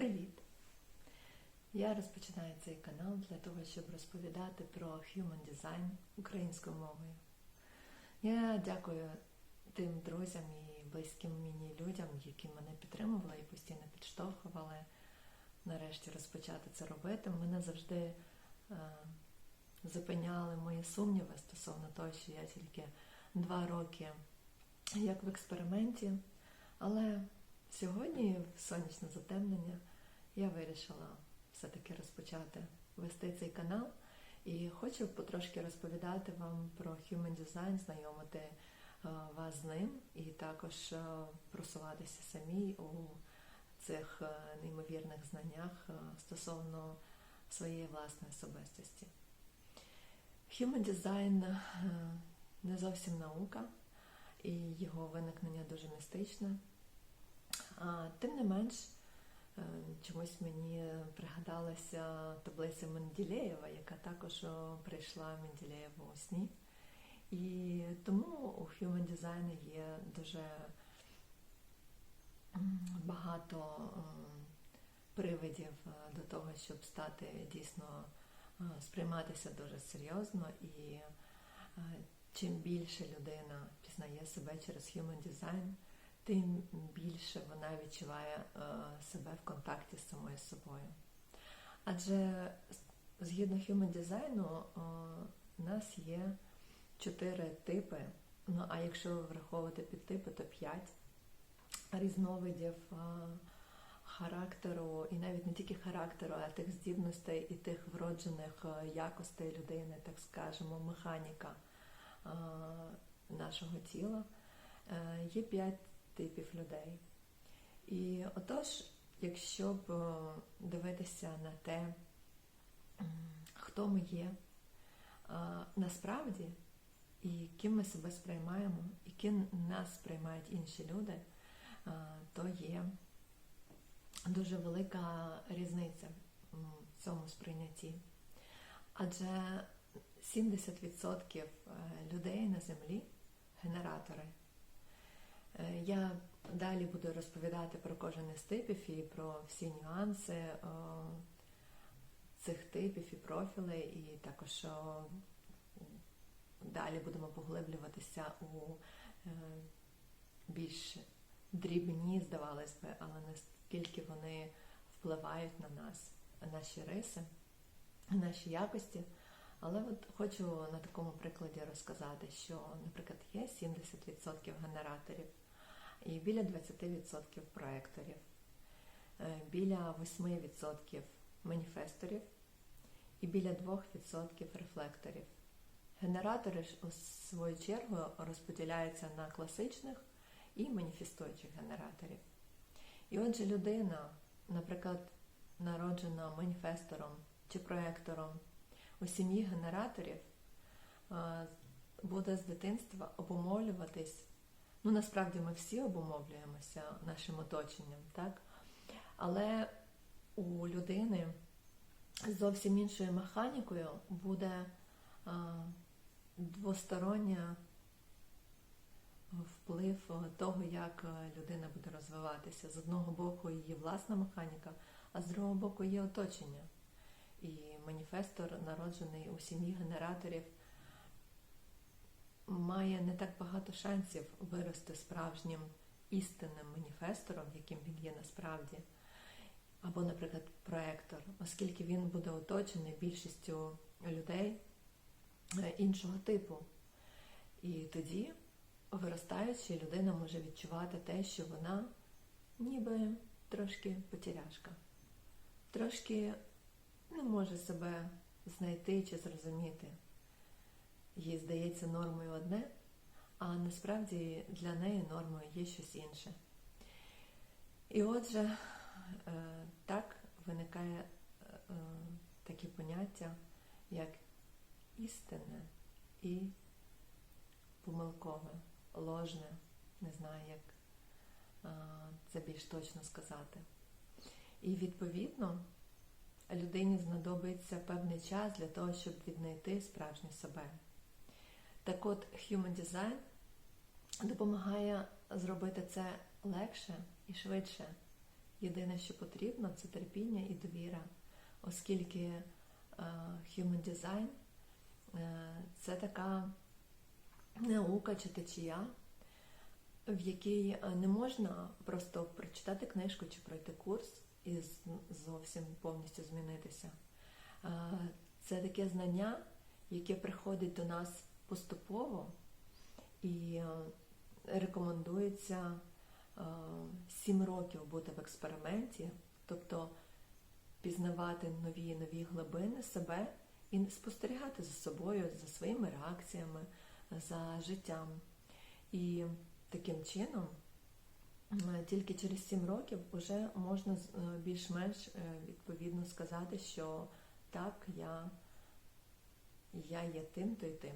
Привіт! Я розпочинаю цей канал для того, щоб розповідати про Human Design українською мовою. Я дякую тим друзям і близьким мені людям, які мене підтримували і постійно підштовхували нарешті розпочати це робити. Мене завжди е, зупиняли мої сумніви стосовно того, що я тільки два роки як в експерименті, але сьогодні, в сонячне затемнення, я вирішила все-таки розпочати вести цей канал і хочу потрошки розповідати вам про Human Design, знайомити е, вас з ним і також е, просуватися самі у цих е, неймовірних знаннях стосовно своєї власної особистості. Human Design не зовсім наука, і його виникнення дуже містичне. Тим не менш, чомусь мені пригадалася таблиця Менделєєва, яка також прийшла Менделєєву у сні. І тому у Human Design є дуже багато привидів е, до того, щоб стати дійсно е, сприйматися дуже серйозно і е, чим більше людина пізнає себе через Human Design, тим більше вона відчуває е, себе в контакті з самою собою. Адже згідно Human Design е, у нас є чотири типи, ну а якщо враховувати підтипи, то п'ять різновидів е, характеру, і навіть не тільки характеру, а тих здібностей і тих вроджених е, якостей людини, так скажемо, механіка е, нашого тіла. Е, Є п'ять типів людей. І отож, якщо б е, дивитися на те, хто ми є, е, насправді, і ким ми себе сприймаємо, і ким нас сприймають інші люди, е, то є дуже велика різниця в цьому сприйнятті. Адже 70% людей на землі генератори. Е, Я далі буду розповідати про кожен із типів і про всі нюанси е, цих типів і профілей, і також е, далі будемо поглиблюватися у більш дрібні, здавалось би, але наскільки вони впливають на нас, наші риси, наші якості. Але от хочу на такому прикладі розказати, що, наприклад, є 70% генераторів і біля 20% проекторів, е, біля 8% маніфесторів і біля 2% рефлекторів. Генератори ж у свою чергу розподіляються на класичних і маніфестуючих генераторів. І отже, людина, наприклад, народжена маніфестором чи проектором у сім'ї генераторів, буде з дитинства обумовлюватись. Ну, насправді ми всі обумовлюємося нашим оточенням, так? Але у людини зовсім іншою механікою буде двостороння вплив того, як людина буде розвиватися. З одного боку її власна механіка, а з другого боку її оточення. І маніфестор, народжений у сім'ї генераторів, має не так багато шансів вирости справжнім істинним маніфестором, яким він є насправді, або, наприклад, проектор, оскільки він буде оточений більшістю людей е, іншого типу. І тоді, виростаючи, людина може відчувати те, що вона ніби трошки потеряшка, трошки не може себе знайти чи зрозуміти. Їй здається нормою одне, а насправді для неї нормою є щось інше. І отже, е, так виникає е, таке поняття, як істинне і помилкове, ложне, не знаю, як е, це більш точно сказати. І відповідно людині знадобиться певний час для того, щоб віднайти справжнє себе. Так от, Human Design допомагає зробити це легше і швидше, Єдине, що потрібно, це терпіння і довіра, оскільки е, Human Design е, це така наука чи течія, в якій е, не можна просто прочитати книжку чи пройти курс і зовсім повністю змінитися. Е, Це таке знання, яке приходить до нас поступово і е, рекомендується е, 7 років бути в експерименті, тобто пізнавати нові нові глибини себе і спостерігати за собою, за своїми реакціями, за життям. І таким чином, е, тільки через 7 років вже можна е, більш-менш е, відповідно сказати, що так, я, я є тим-то і тим.